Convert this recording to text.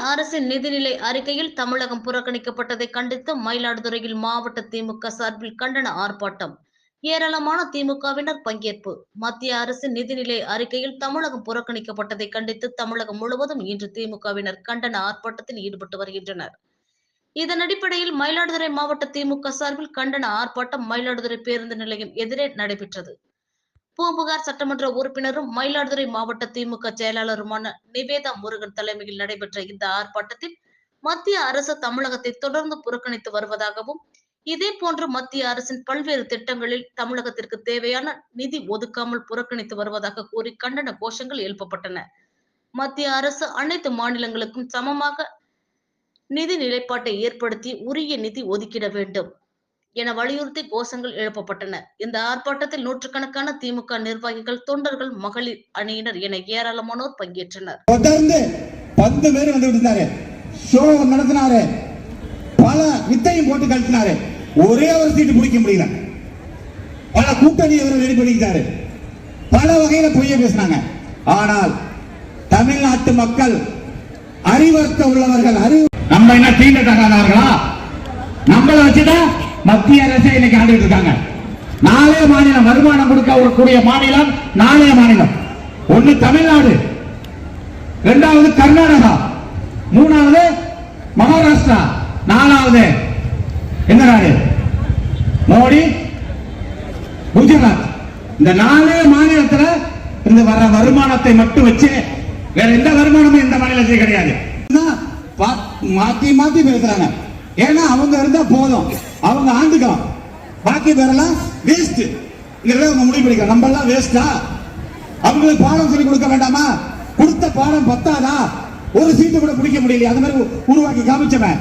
அரசின் நிதிநிலை அறிக்கையில் தமிழகம் புறக்கணிக்கப்பட்டதை கண்டித்து மயிலாடுதுறையில் மாவட்ட திமுக சார்பில் கண்டன ஆர்ப்பாட்டம். ஏராளமான திமுகவினர் பங்கேற்பு. மத்திய அரசின் நிதிநிலை அறிக்கையில் தமிழகம் புறக்கணிக்கப்பட்டதை கண்டித்து தமிழகம் முழுவதும் இன்று திமுகவினர் கண்டன ஆர்ப்பாட்டத்தில் ஈடுபட்டு வருகின்றனர். இதன் அடிப்படையில் மயிலாடுதுறை மாவட்ட திமுக சார்பில் கண்டன ஆர்ப்பாட்டம் மயிலாடுதுறை பேருந்து நிலையம் எதிரே நடைபெற்றது. பூம்புகார் சட்டமன்ற உறுப்பினரும் மயிலாடுதுறை மாவட்ட திமுக செயலாளருமான நிவேதா முருகன் தலைமையில் நடைபெற்ற இந்த ஆர்ப்பாட்டத்தில் மத்திய அரசு தமிழகத்தை தொடர்ந்து புறக்கணித்து வருவதாகவும் இதே போன்று மத்திய அரசின் பல்வேறு திட்டங்களில் தமிழகத்திற்கு தேவையான நிதி ஒதுக்காமல் புறக்கணித்து வருவதாக கூறி கண்டன கோஷங்கள் எழுப்பப்பட்டன. மத்திய அரசு அனைத்து மாநிலங்களுக்கும் சமமாக நிதி நிலைப்பாட்டை ஏற்படுத்தி உரிய நிதி ஒதுக்கிட வேண்டும். என வலியுறுத்தி கோஷங்கள் எழுப்பப்பட்டன. இந்த ஆர்ப்பாட்டத்தில் நூற்றுக்கணக்கான திமுக நிர்வாகிகள் தொண்டர்கள் மகளிர் அணியினர் என ஏராளமானோர் பங்கேற்றனர். தொடர்ந்து பத்து பேர் வந்து இருந்தாரு ஷோ நடத்தினாரு. பல வித்தையும் போட்டு கழித்தினாரு ஒரே ஒரு சீட்டு பிடிக்க முடியல. பல கூட்டணி அவர் ரெடி பண்ணிக்கிட்டாரு. பல வகையில பொய்ய பேசினாங்க. ஆனால் தமிழ்நாட்டு மக்கள் அறிவர்த்த உள்ளவர்கள் அறிவு நம்ம என்ன தீண்டத்தகாதவர்களா நம்மள வச்சுதான் மத்திய அரசே இன்னைக்கு ஆண்டு இருக்காங்க. நாளைய மாநிலம் வருமானம் கொடுக்க கூடிய மாநிலம் நாளைய மாநிலம். ஒண்ணு தமிழ்நாடு இரண்டாவது கர்நாடகா மூணாவது மகாராஷ்டிரா நாலாவது எந்த நாடு? மோடி குஜராத். இந்த நாலே மாநிலத்துல இந்த வர வருமானத்தை மட்டும் வச்சு வேற எந்த வருமானமும் இந்த மாநிலத்தில் கிடையாது. மாத்தி மாத்தி பேசுறாங்க. ஏன்னா அவங்க இருந்தா போதும். அவங்க ஆண்டுக்கலாம் பாக்கி பேரெல்லாம் வேஸ்ட் இதெல்லாம் அவங்க முடிவு பண்ணிக்கலாம் நம்ம எல்லாம் வேஸ்டா அவங்களுக்கு பாடம் சொல்லி கொடுக்க வேண்டாமா? கொடுத்த பாடம் பத்தாதா? ஒரு சீட்டு கூட பிடிக்க முடியல அந்த மாதிரி உருவாக்கி காமிச்சவன்.